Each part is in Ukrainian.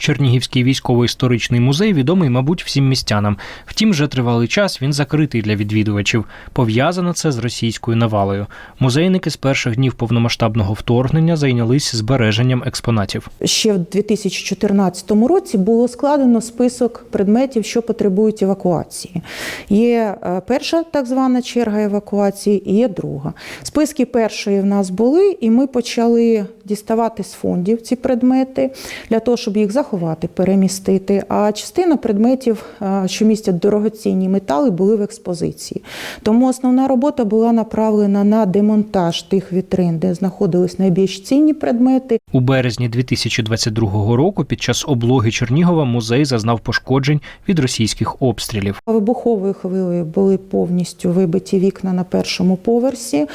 Чернігівський військово-історичний музей відомий, мабуть, всім містянам. Втім, вже тривалий час він закритий для відвідувачів. Пов'язано це з російською навалою. Музейники з перших днів повномасштабного вторгнення зайнялись збереженням експонатів. Ще в 2014 році було складено список предметів, що потребують евакуації. Є е, перша так звана черга евакуації, і є друга. Списки першої в нас були, і ми почали діставати з фондів ці предмети для того, щоб їх заховати, перемістити. А частина предметів, е, що містять дорогоцінні метали, були в експозиції. Тому основна робота була направлена на демонтаж тих вітрин, де знаходились найбільш цінні предмети, У березні 2022 року під час облоги Чернігова музей зазнав пошкоджень від російських обстрілів. Вибуховою хвилею були повністю вибиті вікна на першому поверсі,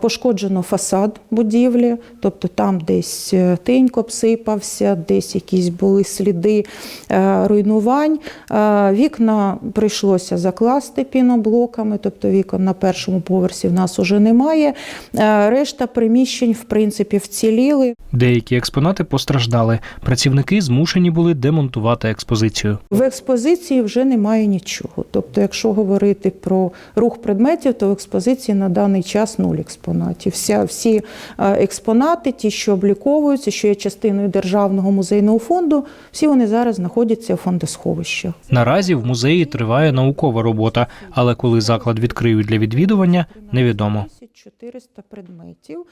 пошкоджено фасад будівлі, тобто там десь е, тинько обсипався, десь якісь були сліди е, руйнувань. Е, Вікна прийшлося закласти піноблоками, тобто вікон на першому поверсі в нас уже немає. Е, Решта приміщень, в принципі, вціліли. Деякі експонати постраждали. Працівники змушені були демонтувати експозицію. В експозиції вже немає нічого. Тобто, якщо говорити про рух предметів, то в експозиції на даний час нуль експонатів. Вся, всі експонати, ті, що обліковуються, що є частиною державного музейного фонду, всі вони зараз знаходяться у фондосховищах. Наразі в музеї триває наукова робота, але коли заклад відкриють для відвідування, невідомо. 400 предметів.